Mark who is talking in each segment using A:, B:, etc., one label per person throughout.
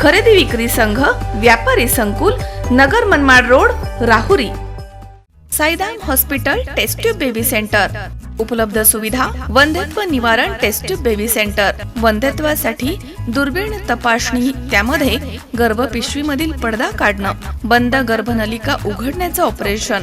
A: खरेदी विक्री संघ व्यापारी संकुल Nagar Manmad road Rahuri. Saidam hospital test tube baby centre. उपलब्ध सुविधा वंध्यत्व निवारण टेस्ट ट्यूब बेबी सेंटर. वंध्यत्वासाठी दुर्बीण तपासणी त्यामध्ये गर्भपिशवीमधील पडदा काढणं बंद गर्भनलिका उघडण्याचं ऑपरेशन.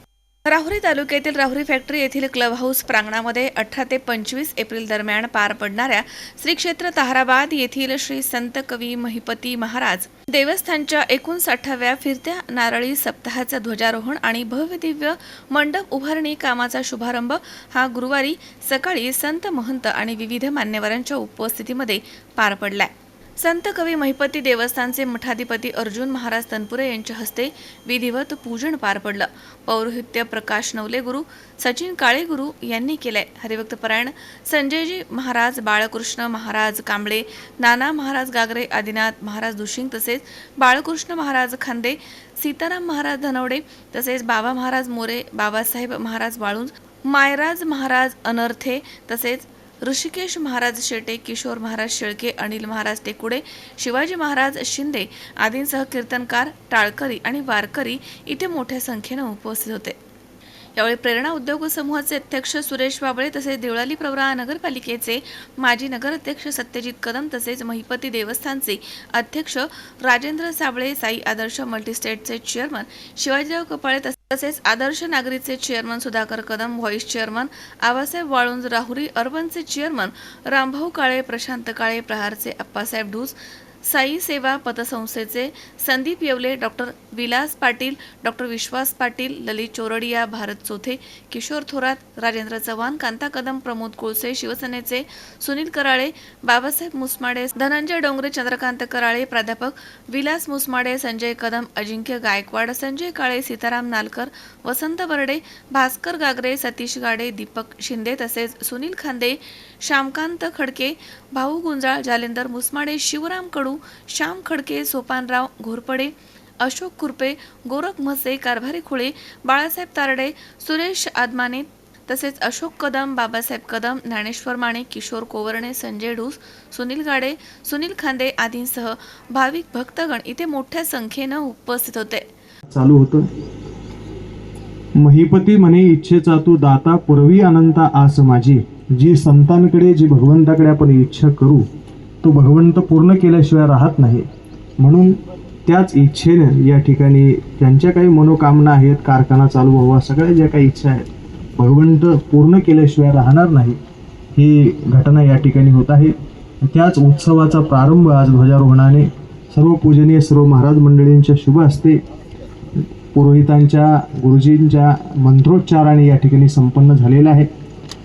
A: राहुरी तालुक्यातील राहुरी फॅक्टरी येथील क्लब हाऊस प्रांगणामध्ये अठरा ते पंचवीस एप्रिल दरम्यान पार पडणाऱ्या श्री क्षेत्र ताहराबाद येथील श्री संत कवी महिपती महाराज देवस्थानच्या एकोणसाठाव्या फिरत्या नारळी सप्ताहाचं ध्वजारोहण आणि भव्य दिव्य मंडप उभारणी कामाचा शुभारंभ हा गुरुवारी सकाळी संत महंत आणि विविध मान्यवरांच्या उपस्थितीमध्ये पार पडलाय. संत कवी महिपती देवस्थानचे मठाधिपती अर्जुन महाराज तनपुरे यांच्या हस्ते विधिवत पूजन पार पडलं. पौरोहित्य प्रकाश नवले गुरु सचिन काळे गुरु यांनी केलंय. हरिभक्त परायण संजयजी महाराज बाळकृष्ण महाराज कांबळे नाना महाराज गागरे आदिनाथ महाराज दुशिंग तसेच बाळकृष्ण महाराज खांदे सीताराम महाराज धनवडे तसेच बाबा महाराज मोरे बाबासाहेब महाराज वाळुंज मायराज महाराज अनर्थे तसेच ऋषिकेश महाराज शेटे किशोर महाराज शेळके अनिल महाराज टेकुडे शिवाजी महाराज शिंदे आदींसह कीर्तनकार टाळकरी आणि वारकरी इथे मोठ्या संख्येनं उपस्थित होते. यावेळी प्रेरणा उद्योग समूहाचे अध्यक्ष सुरेश बाबळे तसेच देवळाली प्रवरा नगरपालिकेचे माजी नगराध्यक्ष सत्यजित कदम तसेच महिपती देवस्थानचे अध्यक्ष राजेंद्र साबळे साई आदर्श मल्टीस्टेटचे चेअरमन शिवाजीराव कपाळे तसेच तसेच Adarsh नागरीचे chairman Sudhakar Kadam vice chairman Abasaheb Walunj Rahuri अर्बनचे chairman Rambhau Kale Prashant Kale प्रहारचे अप्पासाहेब ढूस साई सेवा पतसंस्थेचे संदीप येवले डॉक्टर विलास पाटील डॉक्टर विश्वास पाटील ललित चोरडिया भारत चोथे किशोर थोरात राजेंद्र चव्हाण कांता कदम प्रमोद कोळसे शिवसेनेचे सुनील कराळे बाबासाहेब मुसमाडे धनंजय डोंगरे चंद्रकांत कराळे प्राध्यापक विलास मुसमाडे संजय कदम अजिंक्य गायकवाड संजय काळे सीताराम नालकर वसंत बर्डे भास्कर गागरे सतीश गाडे दीपक शिंदे तसेच सुनील खांदे श्यामकांत खडके भाऊ गुंजाळ जालेंदर मुसमाडे शिवराम कडू श्याम खडके सोपानराव घोरपडे अशोक कुरपे गोरख म्हसे कारभारी खुळे बाळासाहेब तारडे सुरेश आदमाने तसेच अशोक कदम बाबासाहेब कदम ज्ञानेश्वर माने किशोर कोवर्णे संजय ढूस सुनील गाडे सुनील खांदे आदींसह भाविक भक्तगण इथे मोठ्या संख्येनं उपस्थित होते.
B: चालू होतं. महिपती म्हणे इच्छेचा तू दाता पूर्वी अनंता आस माझी. जी संतांकडे जी भगवंताकडे आपण इच्छा करू तो भगवंत पूर्ण केल्याशिवाय राहत नाही. म्हणून त्याच इच्छेने या ठिकाणी ज्यांच्या काही मनोकामना आहेत कारखाना चालू व्हावा सगळ्या ज्या काही इच्छा आहेत भगवंत पूर्ण केल्याशिवाय राहणार नाही. ही घटना या ठिकाणी होत आहे. त्याच उत्सवाचा प्रारंभ आज ध्वजारोहणाने सर्व पूजनीय सर्व महाराज मंडळींच्या शुभ असते पुरोहितांच्या गुरुजींच्या मंत्रोच्चाराने या ठिकाणी संपन्न झालेला आहे.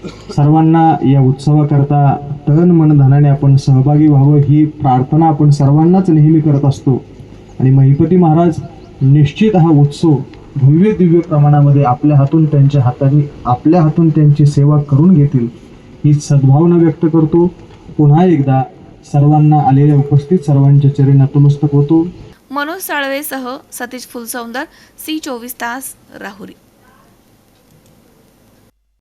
B: सर्वांना या उत्सवाकरता तन मन धनाने आपण सहभागी व्हावं ही प्रार्थना आपण सर्वांनाच नेहमी करत असतो. आणि महिपती महाराज निश्चित हा उत्सव भव्य दिव्य प्रमाणामध्ये आपल्या हातून त्यांच्या हाताने आपल्या हातून त्यांची सेवा करून घेतील ही सद्भावना व्यक्त करतो. पुन्हा एकदा सर्वांना आलेल्या उपस्थित सर्वांच्या चरणी नतमस्तक होतो.
A: मनोज साळवेसह सतीश फुलसौंदर सी चोवीस तास राहुरी.